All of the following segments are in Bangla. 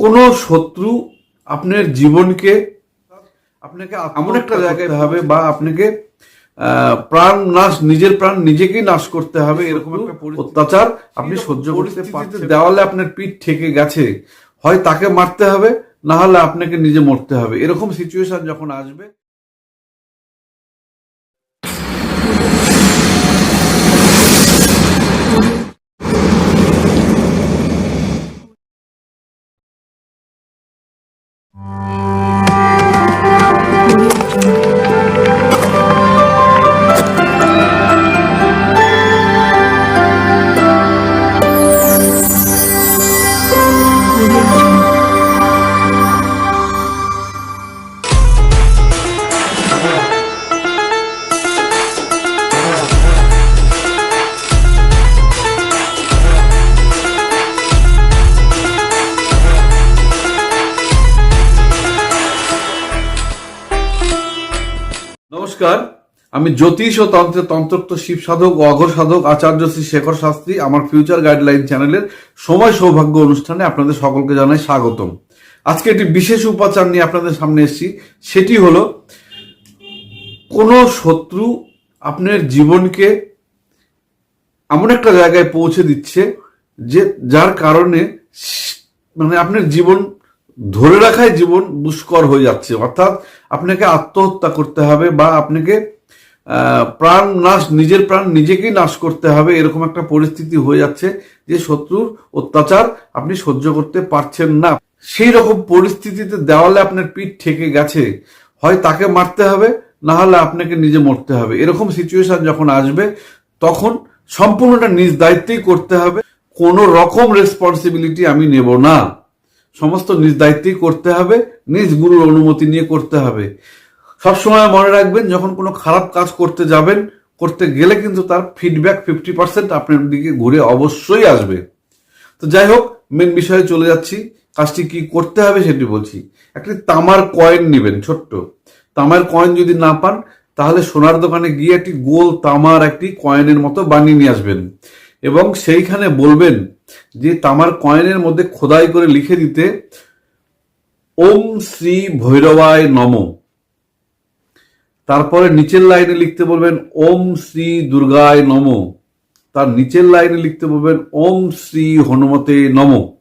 কোনো শত্রু আপনার জীবনকে আপনাকে এমন একটা জায়গায় হবে বা আপনাকে প্রাণ নাশ নিজের প্রাণ নিজেকেই নাশ করতে হবে এরকম একটা অত্যাচার আপনি সহ্য করতে পারছেন দেওয়ালে আপনার পিঠ ঠেকে গেছে। হয় তাকে মারতে হবে না হলে আপনাকে নিজে মরতে হবে। এরকম সিচুয়েশন যখন আসবে Mm-hmm. নমস্কার। আমি জ্যোতিষ ও তন্ত্রে তন্ত্রোক্ত শিব সাধক ও অঘর সাধক আচার্য শ্রী শেখর শাস্ত্রী আমার ফিউচার গাইডলাইন চ্যানেলের সময় সৌভাগ্য অনুষ্ঠানে আপনাদের সকলকে জানাই স্বাগতম। আজকে একটি বিশেষ উপাচার নিয়ে আপনাদের সামনে এসেছি। সেটি হলো, কোনো শত্রু আপনার জীবনকে এমন একটা জায়গায় পৌঁছে দিচ্ছে যে, যার কারণে মানে আপনার জীবন ধরে রাখাই জীবন দুষ্কর হয়ে যাচ্ছে। অর্থাৎ আপনাকে আত্মহত্যা করতে হবে বা আপনাকে প্রাণ নাশ, নিজের প্রাণ নিজেকেই নাশ করতে হবে, এরকম একটা পরিস্থিতি হয়ে যাচ্ছে যে শত্রুর অত্যাচার আপনি সহ্য করতে পারছেন না। সেই রকম পরিস্থিতিতে দেওয়ালে আপনার পিঠ ঠেকে গেছে, হয় তাকে মারতে হবে, না হলে আপনাকে নিজে মরতে হবে। এরকম সিচুয়েশন যখন আসবে, তখন সম্পূর্ণটা নিজ দায়িত্বেই করতে হবে। কোনো রকম রেসপন্সিবিলিটি আমি নেব না। সমস্ত নিজ দায়িত্বেই করতে হবে, নিজ গুরুর অনুমতি নিয়ে করতে হবে। সবসময় মনে রাখবেন, যখন কোনো খারাপ কাজ করতে যাবেন, করতে গেলে কিন্তু তার ফিডব্যাক ফিফটি পার্সেন্ট আপনার দিকে ঘুরে অবশ্যই আসবে। তো যাই হোক মেন বিষয়ে চলে যাচ্ছি। কাজটি কি করতে হবে সেটি বলছি। একটি তামার কয়েন নেবেন, ছোট্ট। তামার কয়েন যদি না পান, তাহলে সোনার দোকানে গিয়ে একটি গোল তামার একটি কয়েনের মতো বানিয়ে নিয়ে আসবেন। এবং সেইখানে বলবেন যে তামার কয়েনের মধ্যে খোদাই করে লিখে দিতে, ওম শ্রী ভৈরবায় নম। তারপরে নিচের লাইনে লিখতে বলবেন, ওম শ্রী দুর্গায় নম। তার নিচের লাইনে লিখতে বলবেন, ওম শ্রী হনুমতে নম।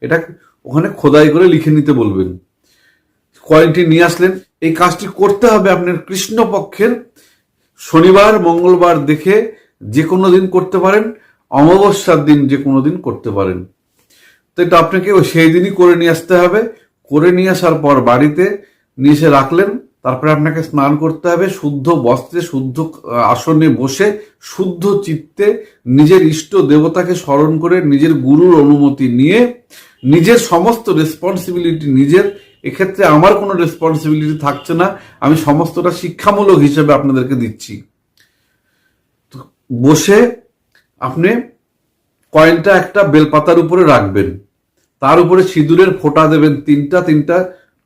এটা ওখানে খোদাই করে লিখে নিতে বলবেন। কয়েনটি নিয়ে আসলেন। এই কাজটি করতে হবে আপনার কৃষ্ণপক্ষের শনিবার, মঙ্গলবার দেখে যে কোনো দিন করতে পারেন। অমাবস্যার দিন যে কোনো দিন করতে পারেন। তো এটা আপনাকে সেই দিনই করে নিয়ে আসতে হবে। করে নিয়ে আসার পর বাড়িতে নিয়ে এসে রাখলেন, তারপরে আপনাকে স্নান করতে হবে, শুদ্ধ বস্ত্রে, শুদ্ধ আসনে বসে, শুদ্ধ চিত্তে নিজের ইষ্ট দেবতাকে স্মরণ করে নিজের গুরুর অনুমতি নিয়ে নিজের সমস্ত রেসপন্সিবিলিটি নিজের। এক্ষেত্রে আমার কোনো রেসপন্সিবিলিটি থাকছে না। আমি সমস্তটা শিক্ষামূলক হিসেবে আপনাদেরকে দিচ্ছি। বসে আপনি কয়েনটা একটা বেলপাতার উপরে রাখবেন। তার উপরে সিঁদুরের ফোঁটা দেবেন, তিনটা তিনটা,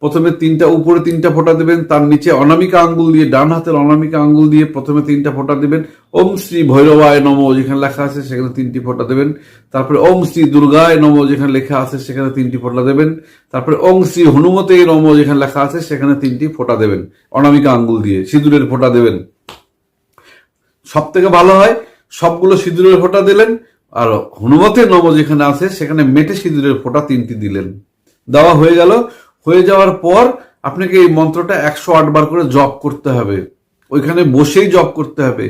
প্রথমে তিনটা, উপরে তিনটা ফোঁটা দেবেন, তার নিচে অনামিকা আঙ্গুল দিয়ে, ডান হাতের অনামিকা আঙ্গুল দিয়ে প্রথমে তিনটা ফোঁটা দেবেন। ওম শ্রী ভৈরবায় নম, যেখানে লেখা আছে, সেখানে তিনটি ফোঁটা দেবেন। তারপরে ওম শ্রী দুর্গায় নম, যেখানে লেখা আছে, সেখানে তিনটি ফোঁটা দেবেন। তারপরে ওম শ্রী হনুমতে নম, যেখানে লেখা আছে, সেখানে তিনটি ফোঁটা দেবেন, অনামিকা আঙ্গুল দিয়ে, সিঁদুরের ফোঁটা দেবেন। সব থেকে ভালো হয় সবগুলো সিঁদুরের ফোঁটা দিলেন, আর হনুমতের নব যেখানে আছে, সেখানে মেটে সিঁদুরের ফোঁটা তিনটি দিলেন। দেওয়া হয়ে গেল। হয়ে যাওয়ার পর আপনাকে এই মন্ত্রটা একশো আট বার করে জপ করতে হবে। ওইখানে বসেই জপ করতে হবে।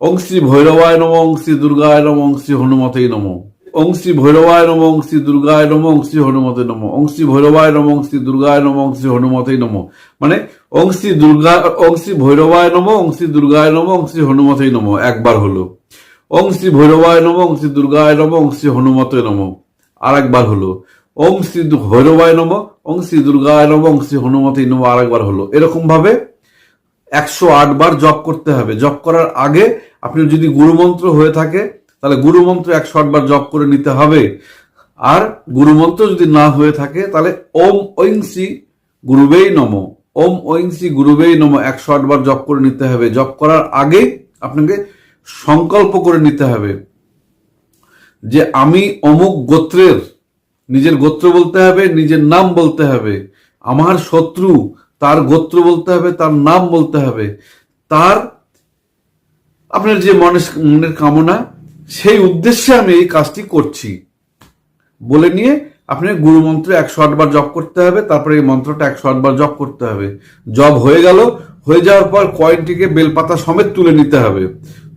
ওং শ্রী ভৈরবায় নম, ওং শ্রী দুর্গায় নম, ওং শ্রী হনুমতেই নম। ওং শ্রী ভৈরবায় নম ওং শ্রী দুর্গায় নম ওং শ্রী হনুমতে নম ওং শ্রী ভৈরবায় নম ওং শ্রী দুর্গায় নম ওং শ্রী হনুমতেই নম মানে ওং শ্রী দুর্গা ওং শ্রী ভৈরবায় নম ওং শ্রী দুর্গায় নম ওং শ্রী হনুমতেই নম একবার হলো ওং শ্রী ভৈরবায় নম ওং শ্রী দুর্গায় নম ওং শ্রী হনুমতে নম আর একবার হলো ওম শ্রী ভৈরবায় নম ওং শ্রী দুর্গায় নম ওং শ্রী হনুমতে নম আর একবার হলো এরকম ভাবে একশো আট বার জপ করতে হবে জপ করার আগে আপনি যদি গুরুমন্ত্র হয়ে থাকে তাহলে গুরুমন্ত্র একশো বার জপ করে নিতে হবে। আর গুরুমন্ত্র যদি না হয়ে থাকে, তাহলে ওম ঐং শ্রী গুরুবেই নম। ওম ঐং শ্রী গুরুবেই নম একশো বার জপ করে নিতে হবে। জপ করার আগে আপনাকে সংকল্প করে নিতে হবে যে আমি অমুক গোত্রের, নিজের গোত্র বলতে হবে, নিজের নাম বলতে হবে। আমার শত্রু তার গোত্র বলতে হবে, তার নাম বলতে হবে। তার আপনার যে মনের মনের কামনা সেই উদ্দেশ্যে আমি এই কাজটি করছি। বলে নিয়ে আপনি গুরু মন্ত্র একশো আটবার জপ করতে হবে, তারপরে এই মন্ত্রটা একশো আটবার জপ করতে হবে। জব হয়ে গেল, হয়ে যাওয়ার পর কয়েনটিকে বেলপাতা সমেত তুলে নিতে হবে।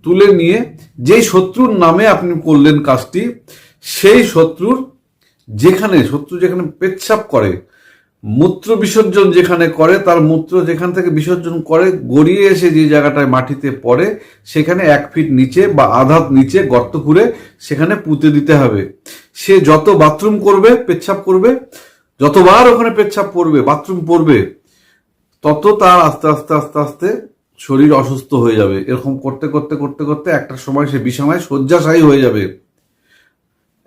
তুলে নিয়ে যেই শত্রুর নামে আপনি করলেন কাজটি, সেই শত্রুর যেখানে, শত্রু যেখানে পেচ্ছাপ করে মূত্র বিসর্জন যেখানে করে, তার মূত্র যেখান থেকে বিসর্জন করে, গড়িয়ে এসে যে জায়গাটায় মাটিতে পড়ে, সেখানে এক ফিট নিচে বা আধাত নিচে গর্ত খুঁড়ে সেখানে পুঁতে দিতে হবে। সে যত বাথরুম করবে, পেচ্ছাপ করবে, যতবার ওখানে পেচ্ছাপ পড়বে, বাথরুম পড়বে, তত তার আস্তে আস্তে আস্তে আস্তে শরীর অসুস্থ হয়ে যাবে। এরকম করতে করতে করতে করতে একটা সময় সে বিছানায় শয্যাশায়ী হয়ে যাবে।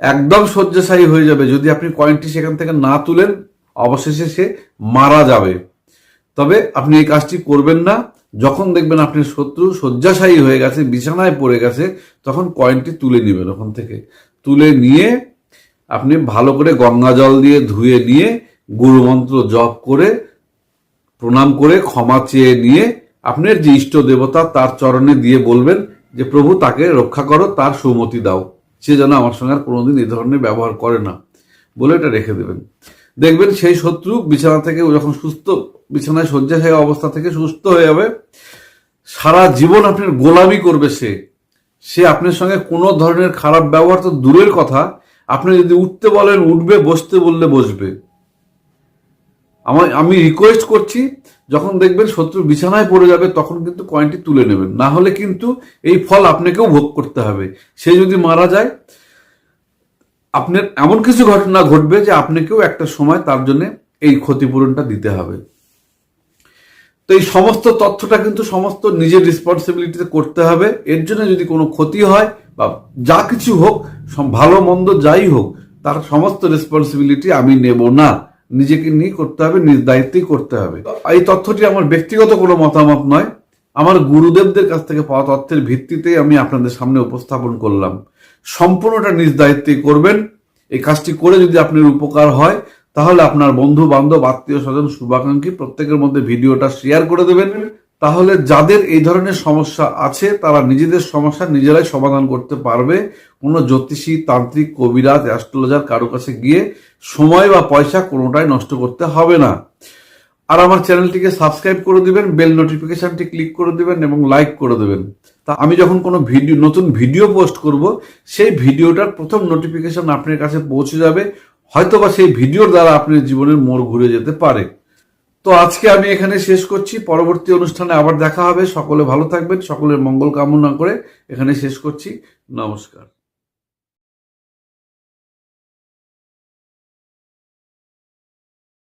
একদম শয্যাশায়ী হয়ে যাবে। যদি আপনি কয়েনটি সেখান থেকে না তুলেন অবশেষে সে মারা যাবে। তবে আপনি এই কাজটি করবেন না। যখন দেখবেন আপনি শত্রু শয্যাশায়ী হয়ে গেছে, বিছানায় পড়ে গেছে, তখন কয়েনটি তুলে নেবেন ওখান থেকে। তুলে নিয়ে আপনি ভালো করে গঙ্গা জল দিয়ে ধুয়ে নিয়ে, গুরুমন্ত্র জপ করে, প্রণাম করে, ক্ষমা চেয়ে নিয়ে আপনার যে ইষ্ট দেবতা তার চরণে দিয়ে বলবেন যে, প্রভু, তাকে রক্ষা করো, তার সুমতি দাও। সে যেন আমার সঙ্গে আর কোনোদিন এই ধরনের ব্যবহার করে না। বলে এটা রেখে দেবেন। দেখবেন সেই শত্রু বিছানা থেকে যখন সুস্থ, বিছানায় শয্যাশায়ী অবস্থা থেকে সুস্থ হয়ে যাবে। সারা জীবন আপনার গোলামি করবে সে। সে আপনার সঙ্গে কোনো ধরনের খারাপ ব্যবহার তো দূরের কথা। আপনি যদি উঠতে বলেন, উঠবে, বসতে বললে বসবে। আমার আমি রিকোয়েস্ট করছি, যখন দেখবেন শত্রু বিছানায় পড়ে যাবে, তখন কিন্তু কয়েনটি তুলে নেবেন। না হলে কিন্তু এই ফল আপনাকেও ভোগ করতে হবে। সে যদি মারা যায় আপনার এমন কিছু ঘটনা ঘটবে যে আপনাকেও একটা সময় তার জন্য এই ক্ষতিপূরণটা দিতে হবে। তো এই সমস্ত তথ্যটা কিন্তু সমস্ত নিজের রেসপন্সিবিলিটিতে করতে হবে। এর জন্য যদি কোনো ক্ষতি হয় বা যা কিছু হোক ভালো মন্দ যাই হোক, তার সমস্ত রেসপন্সিবিলিটি আমি নেব না। নিজেকে নিয়ে করতে হবে, নিজ দায়িত্বেই করতে হবে। এই তথ্যটি আমার ব্যক্তিগত কোনো মতামত নয়। আমার গুরুদেবদের কাছ থেকে পাওয়া তথ্যের ভিত্তিতেই আমি আপনাদের সামনে উপস্থাপন করলাম। সম্পূর্ণটা নিজ দায়িত্বে করবেন। এই কাজটি করে যদি আপনার উপকার হয়, তাহলে আপনার বন্ধু বান্ধব আত্মীয় স্বজন শুভাকাঙ্ক্ষী প্রত্যেকের মধ্যে ভিডিওটা শেয়ার করে দেবেন। তাহলে যাদের এই ধরনের সমস্যা আছে, তারা নিজেদের সমস্যা নিজেরাই সমাধান করতে পারবে। কোনো জ্যোতিষী, তান্ত্রিক, কবিরাজ, অ্যাস্ট্রোলজার কারও কাছে গিয়ে সময় বা পয়সা কোনোটাই নষ্ট করতে হবে না। আর আমার চ্যানেলটিকে সাবস্ক্রাইব করে দিবেন, বেল নোটিফিকেশনটি ক্লিক করে দিবেন এবং লাইক করে দেবেন। তা আমি যখন কোনো ভিডিও, নতুন ভিডিও পোস্ট করব, সেই ভিডিওটার প্রথম নোটিফিকেশন আপনার কাছে পৌঁছে যাবে। হয়তো বা সেই ভিডিওর দ্বারা আপনার জীবনের মোড় ঘুরে যেতে পারে। তো আজকে আমি এখানে শেষ করছি। পরবর্তী অনুষ্ঠানে আবার দেখা হবে। সকলে ভালো থাকবেন। সকলের মঙ্গল কামনা করে এখানে শেষ করছি। নমস্কার।